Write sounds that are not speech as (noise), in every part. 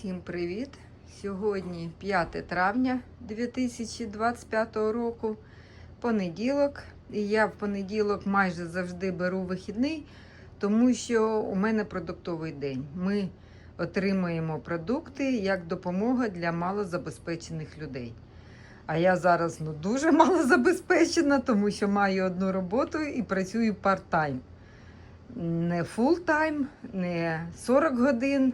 Всім привіт! Сьогодні 5 травня 2025 року, понеділок. І я в понеділок майже завжди беру вихідний, тому що у мене продуктовий день. Ми отримуємо продукти як допомога для малозабезпечених людей. А я зараз ну, дуже (laughs) малозабезпечена, тому що маю одну роботу і працюю парт-тайм. Не фул-тайм, не 40 годин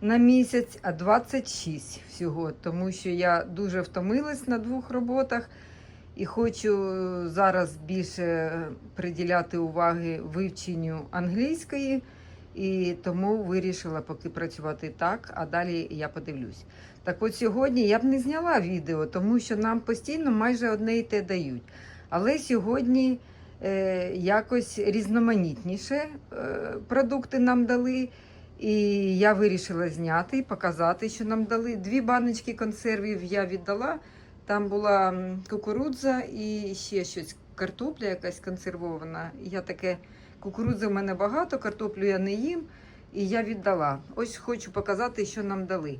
на місяць, а 26 всього, тому що я дуже втомилась на двох роботах і хочу зараз більше приділяти уваги вивченню англійської, і тому вирішила поки працювати так, а далі я подивлюсь. Так от сьогодні я б не зняла відео, тому що нам постійно майже одне і те дають. Але сьогодні е, якось різноманітніше е, продукти нам дали. І я вирішила зняти і показати, що нам дали. Дві баночки консервів я віддала. Там була кукурудза і ще щось, картопля якась консервована. Я таке, кукурудзи в мене багато, картоплю я не їм, і я віддала. Ось хочу показати, що нам дали.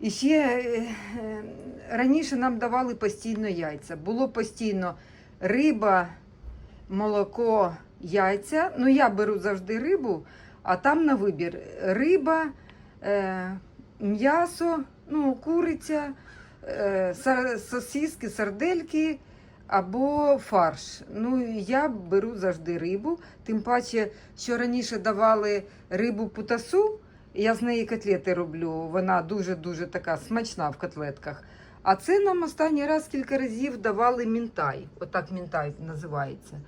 І ще е, е, раніше нам давали постійно яйця. Було постійно риба, молоко, яйця. Ну, я беру завжди рибу. А там на вибір риба, е, м'ясо, ну, куриця, е, сосиски, сардельки або фарш. Ну, я беру завжди рибу. Тим паче, що раніше давали рибу путасу, я з неї котлети роблю. Вона дуже-дуже така смачна в котлетках. А це нам останній раз кілька разів давали мінтай. Отак мінтай називається.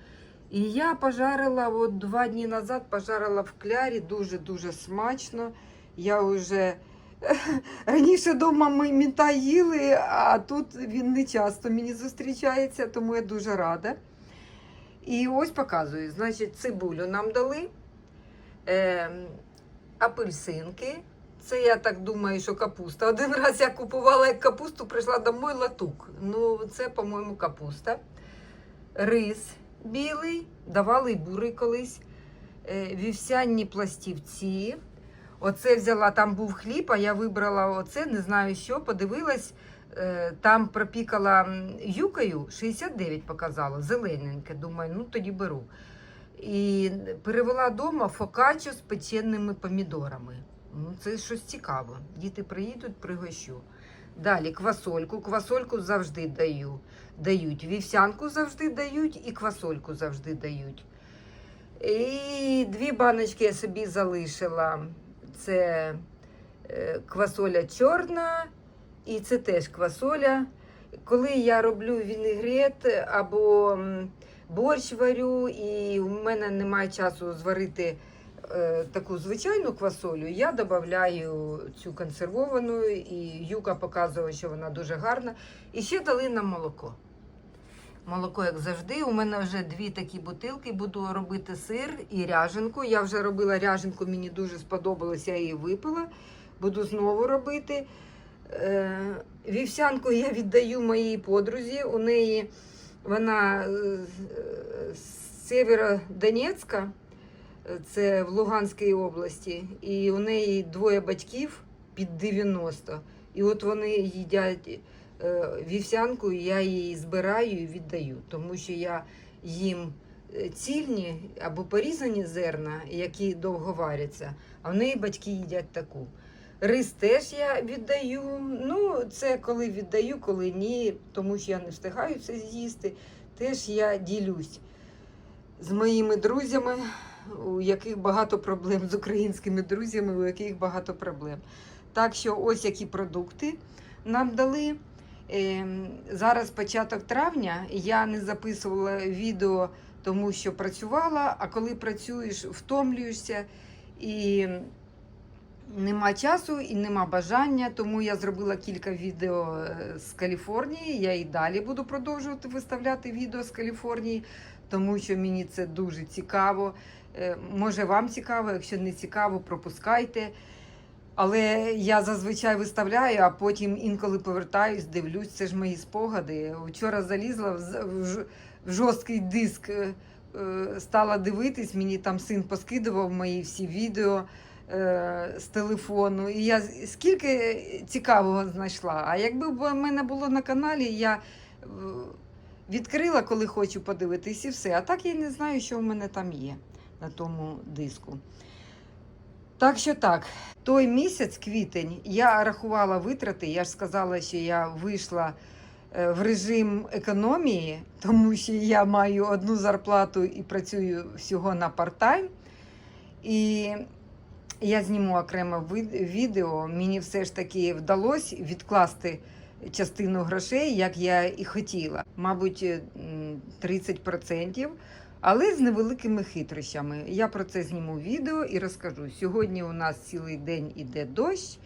І я пожарила от два дні назад, пожарила в клярі дуже-дуже смачно. Я вже (laughs) раніше вдома ми мінта їли, а тут він не часто мені зустрічається, тому я дуже рада. І ось показую. Значить, цибулю нам дали, е, апельсинки. Це я так думаю, що капуста. Один раз я купувала як капусту, прийшла домой латук. Ну, це, по-моєму, капуста. Рис білий, давали й бурий колись. Е, Вівсяні пластівці. Оце взяла, там був хліб, а я вибрала оце, не знаю що, подивилась, е, там пропікала юкою, 69 показало, зелененьке. Думаю, ну тоді беру. І перевела вдома фокаччо з печеними помідорами. Ну, це щось цікаво. Діти приїдуть, пригощу. Далі квасольку. Квасольку завжди даю. Дають. Вівсянку завжди дають і квасольку завжди дають. І дві баночки я собі залишила. Це е, квасоля чорна, і це теж квасоля. Коли я роблю вінегрет або борщ варю, і у мене немає часу зварити таку звичайну квасолю, я додаю цю консервовану, і Юка показує, що вона дуже гарна. І ще дали нам молоко. Молоко, як завжди, у мене вже дві такі бутилки. Буду робити сир і ряженку. Я вже робила ряженку, мені дуже сподобалось, я її випила. Буду знову робити. Е, вівсянку я віддаю моїй подрузі. У неї вона е, з Сєвєродонецька, е, це в Луганській області, і у неї двоє батьків під 90. І от вони їдять е, вівсянку, і я її збираю і віддаю, тому що я їм е, цільні або порізані зерна, які довго варяться, а в неї батьки їдять таку. Рис теж я віддаю. Ну, це коли віддаю, коли ні, тому що я не встигаю це з'їсти. Теж я ділюсь з моїми друзями, у яких багато проблем, з українськими друзями, у яких багато проблем. Так що ось які продукти нам дали. Ем, Зараз початок травня. Я не записувала відео, тому що працювала, а коли працюєш, втомлюєшся і нема часу і нема бажання. Тому я зробила кілька відео е, з Каліфорнії. Я і далі буду продовжувати виставляти відео з Каліфорнії, тому що мені це дуже цікаво. Е, Може, вам цікаво, якщо не цікаво, пропускайте. Але я зазвичай виставляю, а потім інколи повертаюсь, дивлюсь, це ж мої спогади. Вчора залізла в, жорсткий диск, е, стала дивитись, мені там син поскидував мої всі відео. е, з телефону. І я скільки цікавого знайшла. А якби в мене було на каналі, я відкрила, коли хочу подивитись, і все. А так я не знаю, що в мене там є на тому диску. Так що так, той місяць, квітень, я рахувала витрати. Я ж сказала, що я вийшла е, в режим економії, тому що я маю одну зарплату і працюю всього на парт-тайм. І я зніму окремо вид- відео. Мені все ж таки вдалося відкласти частину грошей, як я і хотіла. Мабуть, е, 30%. Але з невеликими хитрощами. Я про це зніму відео і розкажу. Сьогодні у нас цілий день іде дощ,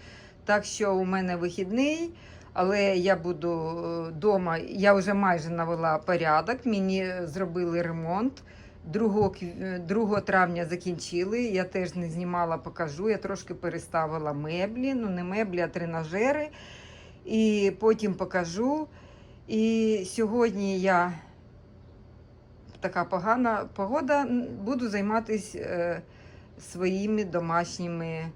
так що у мене вихідний, але я буду вдома. Я вже майже навела порядок. Мені зробили ремонт. 2, 2 травня закінчили. Я теж не знімала, покажу. Я трошки переставила меблі, ну не меблі, а тренажери. І потім покажу. І сьогодні я така погана погода, буду займатися е, своїми домашніми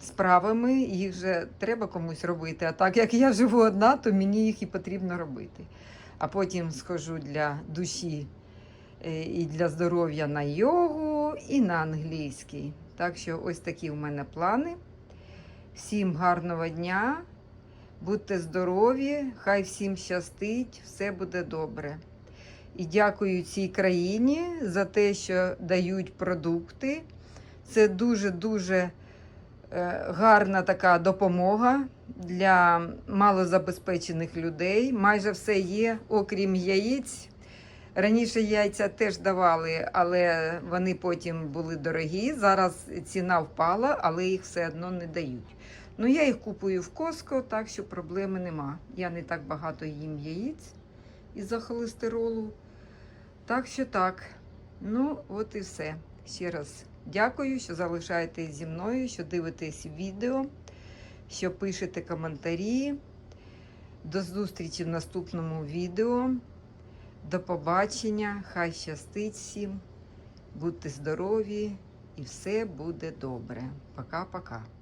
справами. Їх же треба комусь робити. А так як я живу одна, то мені їх і потрібно робити. А потім схожу для душі е, і для здоров'я на йогу і на англійський. Так що ось такі в мене плани. Всім гарного дня, будьте здорові, хай всім щастить, все буде добре. І дякую цій країні за те, що дають продукти. Це дуже-дуже е, гарна така допомога для малозабезпечених людей. Майже все є, окрім яєць. Раніше яйця теж давали, але вони потім були дорогі. Зараз ціна впала, але їх все одно не дають. Ну, я їх купую в Коско, так що проблеми нема. Я не так багато їм яєць із-за холестеролу. Так що так. Ну, от і все. Ще раз дякую, що залишаєтесь зі мною, що дивитесь відео, що пишете коментарі. До зустрічі в наступному відео. До побачення. Хай щастить всім. Будьте здорові і все буде добре. Пока-пока.